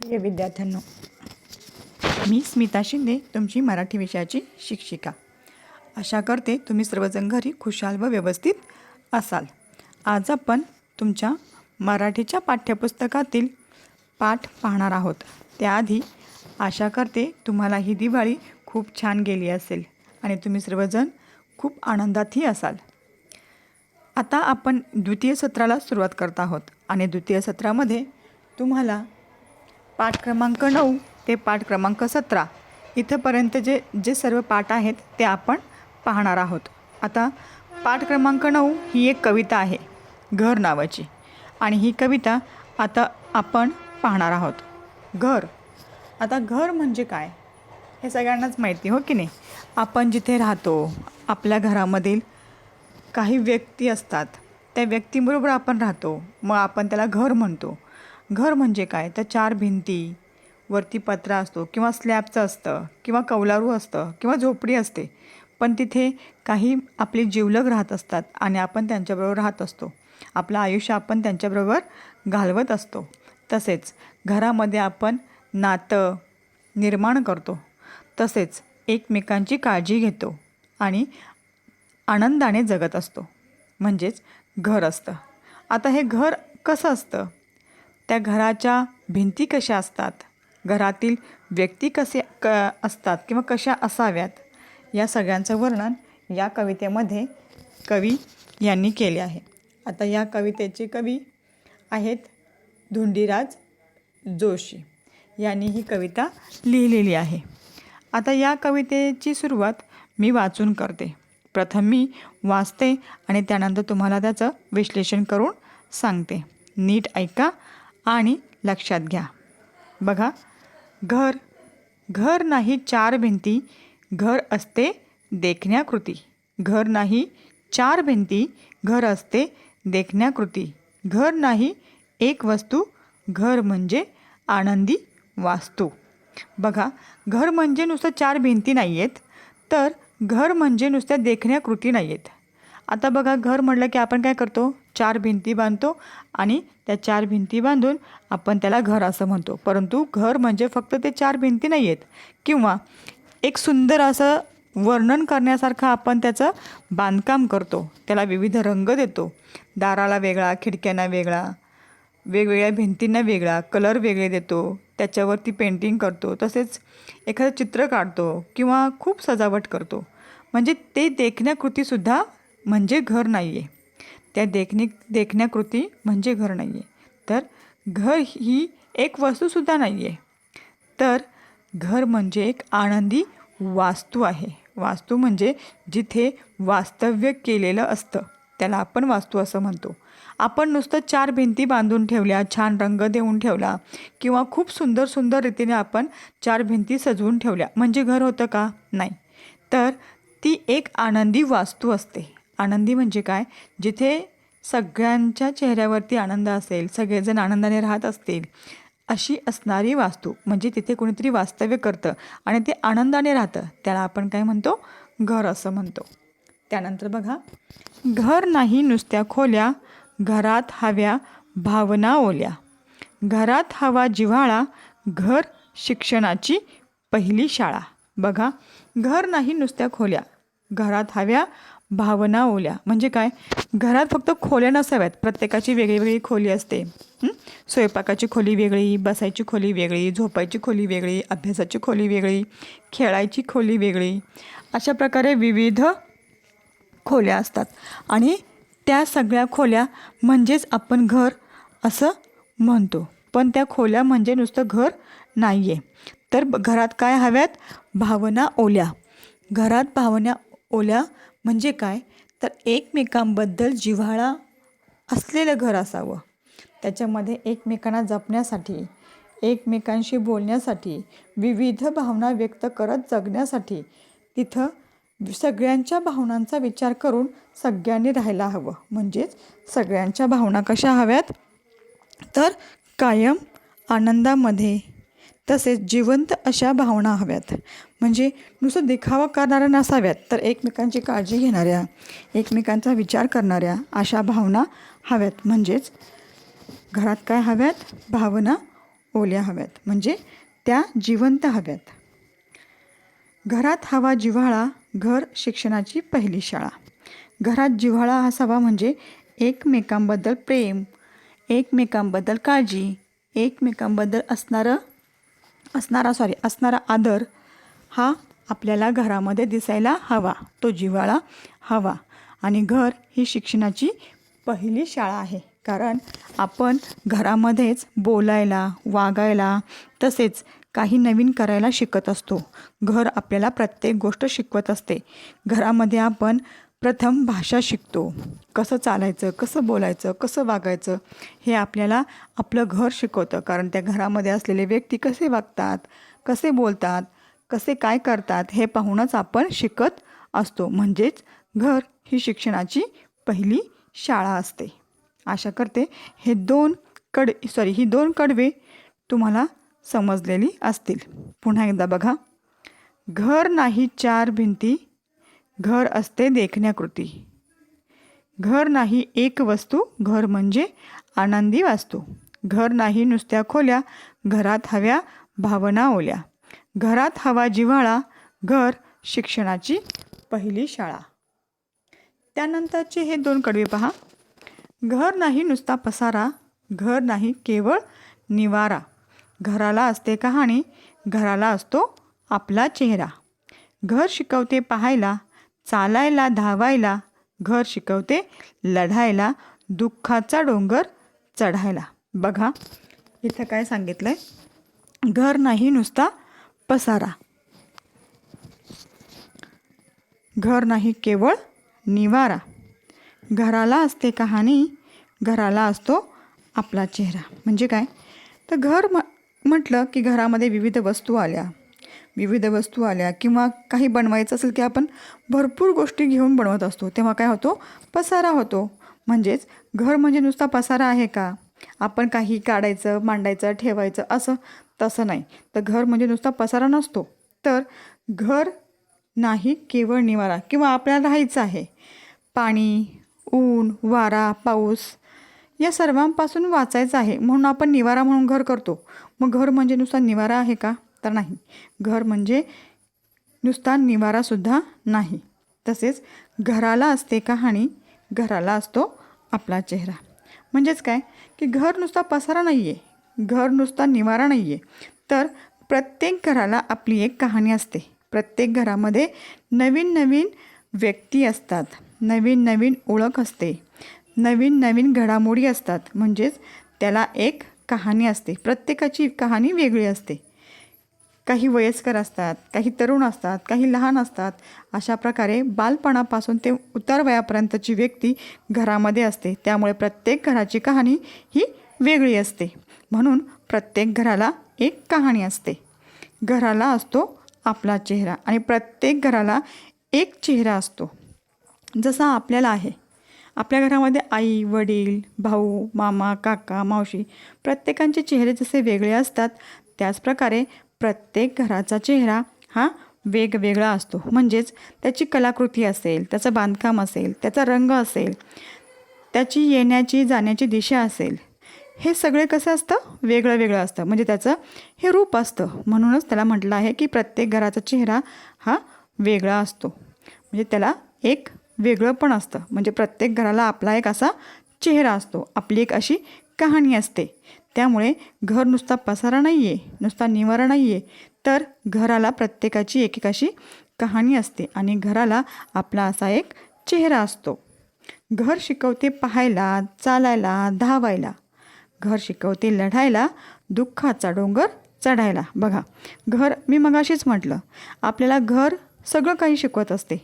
प्रिय विद्यार्थ्यांनो मी स्मिता शिंदे तुमची मराठी विषयाची शिक्षिका. आशा करते तुम्ही सर्वजण घरी खुशाल व व्यवस्थित असाल. आज आपण तुमच्या मराठीच्या पाठ्यपुस्तकातील पाठ पाहणार आहोत. त्याआधी आशा करते तुम्हाला ही दिवाळी खूप छान गेली असेल आणि तुम्ही सर्वजण खूप आनंदातही असाल. आता आपण द्वितीय सत्राला सुरुवात करत आहोत आणि द्वितीय सत्रामध्ये तुम्हाला पाठ क्रमांक नऊ ते पाठ क्रमांक सतरा इथंपर्यंत जे जे सर्व पाठ आहेत ते आपण पाहणार आहोत. आता पाठ क्रमांक नऊ ही एक कविता आहे घर नावाची. आणि ही कविता आता आपण पाहणार आहोत. घर. आता घर म्हणजे काय? हे सगळ्यांनाच माहिती हो की नाही? आपण जिथे राहतो आपल्या घरामधील काही व्यक्ती असतात त्या व्यक्तीबरोबर आपण राहतो. मग आपण त्याला घर म्हणतो. घर म्हणजे काय? तर चार भिंती. वरती पत्रा असतो किंवा स्लॅबचं असतं किंवा कौलारू असतं किंवा झोपडी असते. पण तिथे काही आपले जिवलग राहत असतात आणि आपण त्यांच्याबरोबर राहत असतो. आपलं आयुष्य आपण त्यांच्याबरोबर घालवत असतो. तसेच घरामध्ये आपण नातं निर्माण करतो. तसेच एकमेकांची काळजी घेतो आणि आनंदाने जगत असतो. म्हणजेच घर असतं. आता हे घर कसं असतं? त्या घराच्या भिंती कशा असतात? घरातील व्यक्ती कसे क असतात किंवा कशा असाव्यात? या सगळ्यांचं वर्णन या कवितेमध्ये कवी यांनी केले आहे. आता या कवितेचे कवी आहेत धुंडीराज जोशी. यांनी ही कविता लिहिलेली आहे. आता या कवितेची सुरुवात मी वाचून करते. प्रथम मी वाचते आणि त्यानंतर तुम्हाला त्याचं विश्लेषण करून सांगते. नीट ऐका. आणि लक्षात घ्या. बघा घर. घर नाही चार भिंती. घर असते देखण्याकृती. घर नाही चार भिंती. घर असते देखण्याकृती. घर नाही एक वस्तू. घर म्हणजे आनंदी वास्तू. बघा घर म्हणजे नुसतं चार भिंती नाही आहेत तर घर म्हणजे नुसत्या देखण्या कृती नाही आहेत आता बघा घर म्हटलं की आपण काय करतो? चार भिंती बांधतो आणि त्या चार भिंती बांधून आपण त्याला घर असं म्हणतो. परंतु घर म्हणजे फक्त ते चार भिंती नाही आहेत किंवा एक सुंदर असं वर्णन करण्यासारखं आपण त्याचं बांधकाम करतो. त्याला विविध रंग देतो. दाराला वेगळा खिडक्यांना वेगळा वेगवेगळ्या भिंतींना वेगळा कलर वेगळे देतो. त्याच्यावरती पेंटिंग करतो. तसेच एखादं चित्र काढतो किंवा खूप सजावट करतो. म्हणजे ते देखण्याकृतीसुद्धा म्हणजे घर नाही आहे त्या देखणी देखण्याकृती म्हणजे घर नाही आहे तर घर ही एक वस्तूसुद्धा नाही आहे तर घर म्हणजे एक आनंदी वास्तू आहे. वास्तू म्हणजे जिथे वास्तव्य केलेलं असतं. त्याला आपण वास्तू असं म्हणतो. आपण नुसतं चार भिंती बांधून ठेवल्या छान रंग देऊन ठेवला किंवा खूप सुंदर सुंदर रीतीने आपण चार भिंती सजवून ठेवल्या म्हणजे घर होतं का? नाही. तर ती एक आनंदी वास्तू असते. आनंदी म्हणजे काय? जिथे सगळ्यांच्या चेहऱ्यावरती आनंद असेल सगळेजण आनंदाने राहत असतील अशी असणारी वास्तू म्हणजे तिथे कोणीतरी वास्तव्य करतं आणि ते आनंदाने राहतं. त्याला आपण काय म्हणतो? घर असं म्हणतो. त्यानंतर बघा घर नाही नुसत्या खोल्या घरात हव्या भावना ओल्या. घरात हवा जिव्हाळा घर शिक्षणाची पहिली शाळा. बघा घर नाही नुसत्या खोल्या घरात हव्या भावना ओल्या. म्हणजे काय? घरात फक्त खोल्या नसाव्यात. प्रत्येकाची वेगळी वेगळी खोली असते. स्वयंपाकाची खोली वेगळी बसायची खोली वेगळी झोपायची खोली वेगळी अभ्यासाची खोली वेगळी खेळायची खोली वेगळी. अशा प्रकारे विविध खोल्या असतात. आणि त्या सगळ्या खोल्या म्हणजेच आपण घर असं म्हणतो. पण त्या खोल्या म्हणजे नुसतं घर नाही आहे तर ब- घरात काय हव्यात? भावना ओल्या. घरात भावना ओल्या म्हणजे काय? तर एकमेकांबद्दल जिव्हाळा असलेलं घर असावं. त्याच्यामध्ये एकमेकांना जपण्यासाठी एकमेकांशी बोलण्यासाठी विविध भावना व्यक्त करत जगण्यासाठी तिथं सगळ्यांच्या भावनांचा विचार करून सगळ्यांनी राहायला हवं. म्हणजेच सगळ्यांच्या भावना कशा हव्यात? तर कायम आनंदामध्ये तसेच जिवंत अशा भावना हव्यात. म्हणजे नुसतं देखावा करणाऱ्या नसाव्यात तर एकमेकांची काळजी घेणाऱ्या एकमेकांचा विचार करणाऱ्या अशा भावना हव्यात. म्हणजेच घरात काय हव्यात? भावना ओल्या हव्यात. म्हणजे त्या जिवंत हव्यात. घरात हवा जिव्हाळा घर शिक्षणाची पहिली शाळा. घरात जिव्हाळा असावा म्हणजे एकमेकांबद्दल प्रेम एकमेकांबद्दल काळजी एकमेकांबद्दल असणारं असणारा सॉरी असणारा आदर हा आपल्याला घरामध्ये दिसायला हवा. तो जिव्हाळा हवा. आणि घर ही शिक्षणाची पहिली शाळा आहे. कारण आपण घरामध्येच बोलायला वागायला तसेच काही नवीन करायला शिकत असतो. घर आपल्याला प्रत्येक गोष्ट शिकवत असते. घरामध्ये आपण प्रथम भाषा शिकतो. कसं चालायचं कसं बोलायचं कसं वागायचं हे आपल्याला आपलं घर शिकवतं. कारण त्या घरामध्ये असलेले व्यक्ती कसे वागतात कसे बोलतात कसे काय करतात हे पाहूनच आपण शिकत असतो. म्हणजेच घर ही शिक्षणाची पहिली शाळा असते. आशा करते हे दोन कड सॉरी ही दोन कडवे तुम्हाला समजलेली असतील. पुन्हा एकदा बघा. घर नाही चार भिंती घर असते देखण्याकृती. घर नाही एक वस्तू घर म्हणजे आनंदी वास्तू. घर नाही नुसत्या खोल्या घरात हव्या भावना ओल्या. घरात हवा जिव्हाळा घर शिक्षणाची पहिली शाळा. त्यानंतरचे हे दोन कडवे पहा. घर नाही नुसता पसारा घर नाही केवळ निवारा. घराला असते कहाणी घराला असतो आपला चेहरा. घर शिकवते पाहायला चालायला धावायला घर शिकवते लढायला दुःखाचा डोंगर चढायला. बघा इथं काय सांगितलं आहे घर नाही नुसता पसारा. घर नाही केवळ निवारा. घराला असते कहाणी घराला असतो आपला चेहरा. म्हणजे काय? तर घर म म्हटलं की घरामध्ये विविध वस्तू आल्या. विविध वस्तू आल्या किंवा काही बनवायचं असेल की आपण भरपूर गोष्टी घेऊन बनवत असतो तेव्हा काय होतो? पसारा होतो. म्हणजेच घर म्हणजे नुसता पसारा आहे का? आपण काही काढायचं मांडायचं ठेवायचं असं तसं नाही. तर घर म्हणजे नुसता पसारा नसतो. तर घर नाही केवळ निवारा किंवा आपल्याला राहायचं आहे. पाणी ऊन वारा पाऊस या सर्वांपासून वाचायचं आहे. म्हणून आपण निवारा म्हणून घर करतो. मग घर म्हणजे नुसता निवारा आहे का? तर नाही. घर म्हणजे नुसता निवारासुद्धा नाही. तसेच घराला असते कहाणी घराला असतो आपला चेहरा. म्हणजेच काय? की घर नुसता पसारा नाही आहे घर नुसता निवारा नाही आहे तर प्रत्येक घराला आपली एक कहाणी असते. प्रत्येक घरामध्ये नवीन नवीन व्यक्ती असतात. नवीन नवीन ओळख असते. नवीन नवीन घडामोडी असतात. म्हणजेच त्याला एक कहाणी असते. प्रत्येकाची कहाणी वेगळी असते. काही वयस्कर असतात काही तरुण असतात काही लहान असतात अशा प्रकारे बालपणापासून ते उतार वयापर्यंतची व्यक्ती घरामध्ये असते. त्यामुळे प्रत्येक घराची कहाणी ही वेगळी असते. म्हणून प्रत्येक घराला एक कहाणी असते. घराला असतो आपला चेहरा आणि प्रत्येक घराला एक चेहरा असतो. जसा आपल्याला आहे. आपल्या घरामध्ये आई वडील भाऊ मामा काका मावशी प्रत्येकांचे चेहरे जसे वेगळे असतात त्याचप्रकारे प्रत्येक घराचा चेहरा हा वेगवेगळा असतो. म्हणजेच त्याची कलाकृती असेल त्याचं बांधकाम असेल त्याचा रंग असेल त्याची येण्याची जाण्याची दिशा असेल हे सगळे कसं असतं? वेगळं वेगळं असतं. म्हणजे त्याचं हे रूप असतं. म्हणूनच त्याला म्हटलं आहे की प्रत्येक घराचा चेहरा हा वेगळा असतो. म्हणजे त्याला एक वेगळं पण असतं. म्हणजे प्रत्येक घराला आपला एक असा चेहरा असतो. आपली एक अशी कहाणी असते. त्यामुळे घर नुसता पसारा नाही आहे नुसता निवारा नाही आहे तर घराला प्रत्येकाची एकेकाशी कहाणी असते आणि घराला आपला असा एक चेहरा असतो. घर शिकवते पाहायला चालायला धावायला. घर शिकवते लढायला दुःखाचा डोंगर चढायला. बघा घर मी मगाशीच म्हटलं आपल्याला घर सगळं काही शिकवत असते.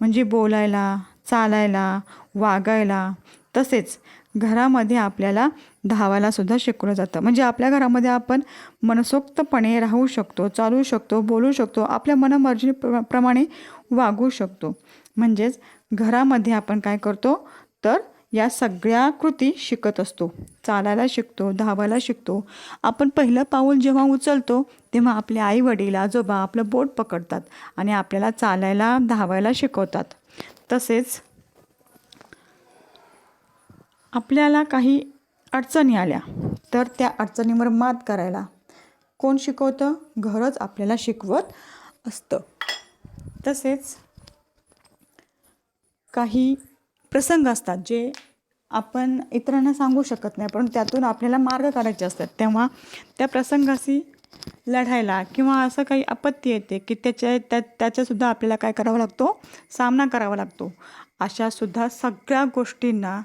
म्हणजे बोलायला चालायला वागायला तसेच घरामध्ये आपल्याला धावायला सुद्धा शिकवलं जातं. म्हणजे आपल्या घरामध्ये आपण मनसोक्तपणे राहू शकतो चालू शकतो बोलू शकतो आपल्या मनमर्जी प्र प्रमाणे वागू शकतो. म्हणजेच घरामध्ये आपण काय करतो? तर या सगळ्या कृती शिकत असतो. चालायला शिकतो धावायला शिकतो. आपण पहिलं पाऊल जेव्हा उचलतो तेव्हा आपले आई वडील आजोबा आपलं बोट पकडतात आणि आपल्याला चालायला धावायला शिकवतात. तसेच आपल्याला काही अडचणी आल्या तर त्या अडचणीवर मात करायला कोण शिकवतं? घरच आपल्याला शिकवत असतं. तसेच काही प्रसंग असतात जे आपण इतरांना सांगू शकत नाही पण त्यातून आपल्याला मार्ग काढायचे असतात. तेव्हा त्या प्रसंगाशी लढायला किंवा असं काही आपत्ती येते की त्याच्या त्या त्याच्यासुद्धा आपल्याला काय करावा लागतो? सामना करावा लागतो. अशासुद्धा सगळ्या गोष्टींना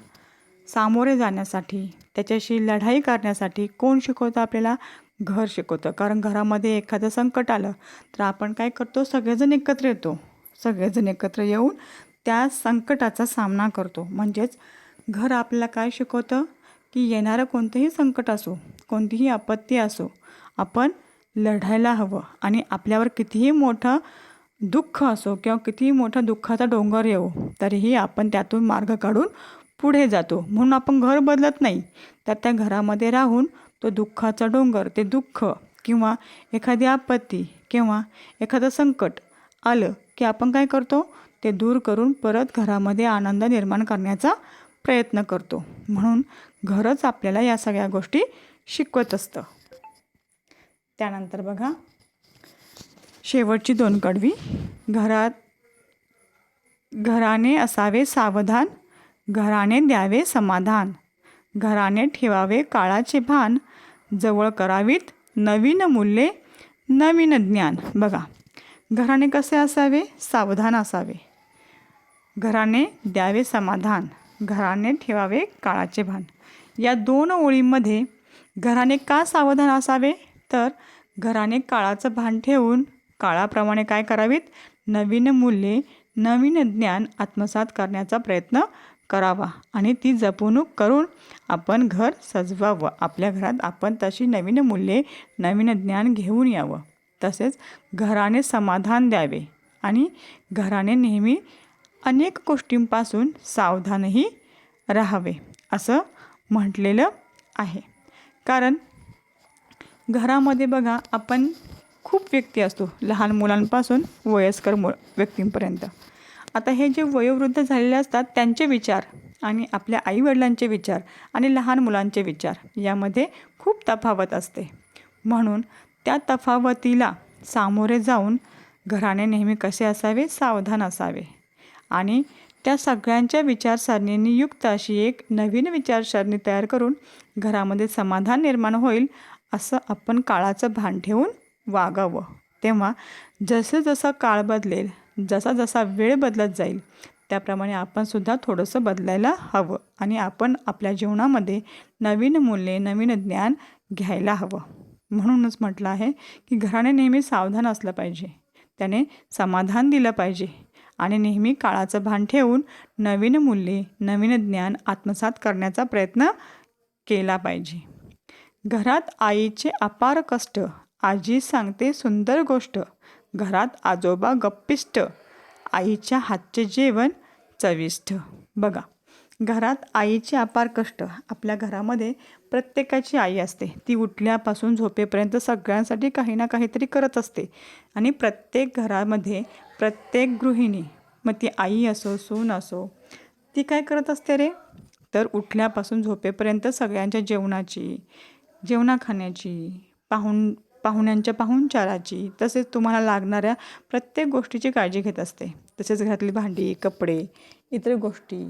सामोरे जाण्यासाठी त्याच्याशी लढाई करण्यासाठी कोण शिकवतं आपल्याला? घर शिकवतं. कारण घरामध्ये एखादं संकट आलं तर आपण काय करतो? सगळेजण एकत्र येतो. सगळेजण एकत्र येऊन त्या संकटाचा सामना करतो. म्हणजेच घर आपल्याला काय शिकवतं? की येणारं कोणतंही संकट असो कोणतीही आपत्ती असो आपण लढायला हवं. आणि आपल्यावर कितीही मोठं दुःख असो किंवा कितीही मोठा दुःखाचा डोंगर येऊ तरीही आपण त्यातून मार्ग काढून पुढे जातो. म्हणून आपण घर बदलत नाही. तर त्या घरामध्ये राहून तो दुःखाचा डोंगर ते दुःख किंवा एखादी आपत्ती किंवा एखादं संकट आलं की आपण काय करतो? ते दूर करून परत घरामध्ये आनंद निर्माण करण्याचा प्रयत्न करतो. म्हणून घरच आपल्याला या सगळ्या गोष्टी शिकवत असतं. त्यानंतर बघा शेवटची दोन कडवी. घरात घराने असावे सावधान घराने द्यावे समाधान. घराने ठेवावे काळाचे भान. जवळ करावीत नवीन मूल्ये नवीन ज्ञान. बघा घराने कसे असावे? सावधान असावे. घराने द्यावे समाधान. घराने ठेवावे काळाचे भान. या दोन ओळींमध्ये घराने का सावधान असावे? तर घराने काळाचं भान ठेवून काळाप्रमाणे काय करावीत? नवीन मूल्ये नवीन ज्ञान आत्मसात करण्याचा प्रयत्न करावा. आणि ती जपणूक करून आपण घर सजवावं. आपल्या घरात आपण तशी नवीन मूल्ये नवीन ज्ञान घेऊन यावं. तसेच घराने समाधान द्यावे. आणि घराने नेहमी अनेक गोष्टींपासून सावधानही राहावे असं म्हटलेलं आहे. कारण घरामध्ये बघा आपण खूप व्यक्ती असतो. लहान मुलांपासून वयस्कर मु व्यक्तींपर्यंत. आता हे जे वयोवृद्ध झालेले असतात त्यांचे विचार आणि आपल्या आईवडिलांचे विचार आणि लहान मुलांचे विचार यामध्ये खूप तफावत असते. म्हणून त्या तफावतीला सामोरे जाऊन घराने नेहमी कसे असावे? सावधान असावे. आणि त्या सगळ्यांच्या विचारसरणींनी युक्त अशी एक नवीन विचारसरणी तयार करून घरामध्ये समाधान निर्माण होईल असं आपण काळाचं भान ठेवून वागावं. तेव्हा जसं जसा काळ बदलेल जसा जसा वेळ बदलत जाईल त्याप्रमाणे आपणसुद्धा थोडंसं बदलायला हवं आणि आपण आपल्या जीवनामध्ये नवीन मूल्ये नवीन ज्ञान घ्यायला हवं. म्हणूनच म्हटलं आहे की घराने नेहमी सावधान असलं पाहिजे. त्याने समाधान दिलं पाहिजे आणि नेहमी काळाचं भान ठेवून नवीन मूल्ये नवीन ज्ञान आत्मसात करण्याचा प्रयत्न केला पाहिजे. घरात आईचे अपार कष्ट आजी सांगते सुंदर गोष्ट घरात आजोबा गप्पिष्ट. आईच्या हातचे जेवण चविष्ट. बघा घरात आईचे अपार कष्ट. आपल्या घरामध्ये प्रत्येकाची आई असते. ती उठल्यापासून झोपेपर्यंत सगळ्यांसाठी काही ना काहीतरी करत असते. आणि प्रत्येक घरामध्ये प्रत्येक गृहिणी मग ती आई असो सून असो ती काय करत असते रे? तर उठल्यापासून झोपेपर्यंत सगळ्यांच्या जेवणाची जेवणा खाण्याची पाहुण पाहुण्यांच्या पाहुणचाराची तसेच तुम्हाला लागणाऱ्या प्रत्येक गोष्टीची काळजी घेत असते. तसेच घरातली भांडी कपडे इतर गोष्टी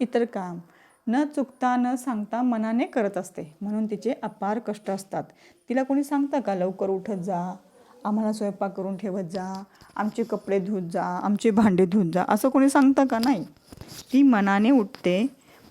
इतर काम न चुकता न सांगता मनाने करत असते. म्हणून तिचे अपार कष्ट असतात. तिला कोणी सांगतं का लवकर उठत जा आम्हाला स्वयंपाक करून ठेवत जा आमचे कपडे धुत जा आमचे भांडे धुत जा असं कोणी सांगतं का नाही? ती मनाने उठते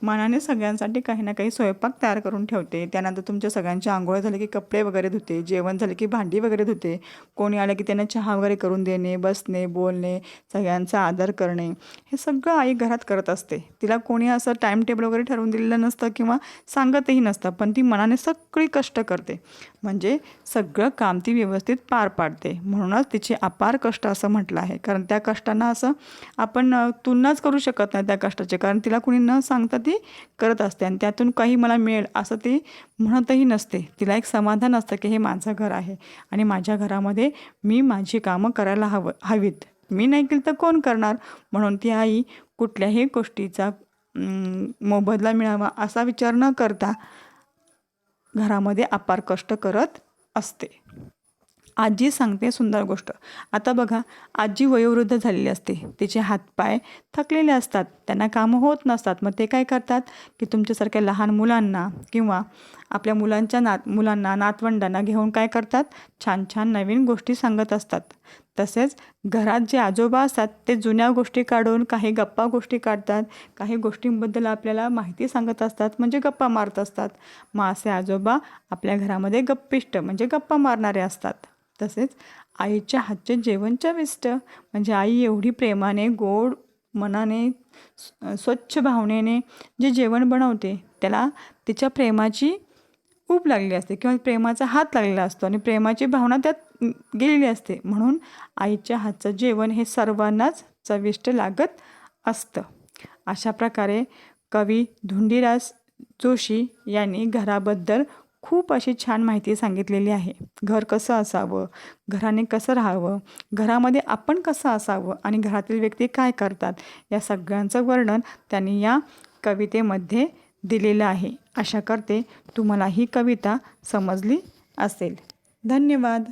मनाने सगळ्यांसाठी काही ना काही स्वयंपाक तयार करून ठेवते. त्यानंतर तुमच्या सगळ्यांच्या आंघोळ झाली की कपडे वगैरे धुते जेवण झालं की भांडी वगैरे धुते. कोणी आलं की त्यांना चहा वगैरे करून देणे बसणे बोलणे सगळ्यांचा आदर करणे. हे सगळं आई घरात करत असते. तिला कोणी असं टाईम टेबल वगैरे ठरवून दिलेलं नसतं किंवा सांगतही नसतं पण ती मनाने सगळी कष्ट करते. म्हणजे सगळं काम ती व्यवस्थित पार पाडते. म्हणूनच तिचे अपार कष्ट असं म्हटलं आहे. कारण त्या कष्टांना असं आपण तुलनाच करू शकत नाही त्या कष्टाचे. कारण तिला कुणी न सांगता ती करत असते आणि त्यातून काही मला मिळेल असं ती म्हणतही नसते. तिला एक समाधान असतं की हे माझं घर आहे आणि माझ्या घरामध्ये मी माझी कामं करायला हवं हवीत. मी नाही केली तर कोण करणार? म्हणून ती आई कुठल्याही गोष्टीचा मोबदला मिळावा असा विचार न करता घरामध्ये अपार कष्ट करत असते. आजी सांगते सुंदर गोष्ट. आता बघा आजी वयोवृद्ध झालेली असते. तिचे हातपाय थकलेले असतात. त्यांना कामं होत नसतात. मग ते काय करतात? की तुमच्यासारख्या लहान मुलांना किंवा आपल्या मुलांच्या नात मुलांना नातवंडांना घेऊन काय करतात? छान छान नवीन गोष्टी सांगत असतात. तसेच घरात जे आजोबा असतात ते जुन्या गोष्टी काढून काही गप्पा गोष्टी काढतात. काही गोष्टींबद्दल आपल्याला माहिती सांगत असतात म्हणजे गप्पा मारत असतात. मग असे आजोबा आपल्या घरामध्ये गप्पिष्ट म्हणजे गप्पा मारणारे असतात. तसेच आईच्या हातचे जेवण चविष्ट म्हणजे आई एवढी प्रेमाने गोड मनाने स्वच्छ भावनेने जे जेवण बनवते त्याला तिच्या प्रेमाची ऊब लागलेली असते किंवा प्रेमाचा हात लागलेला असतो आणि प्रेमाची भावना त्यात गेलेली असते. म्हणून आईच्या हातचं जेवण हे सर्वांनाच चविष्ट लागत असतं. अशा प्रकारे कवी धुंडीराज जोशी यांनी घराबद्दल खूप अशी छान माहिती सांगितलेली आहे. घर कसं असावं? घराने कसं राहावं? घरामध्ये आपण कसं असावं? आणि घरातील व्यक्ती काय करतात? या सगळ्यांचं वर्णन त्यांनी या कवितेमध्ये दिलेलं आहे. आशा करते तुम्हाला ही कविता समजली असेल. धन्यवाद.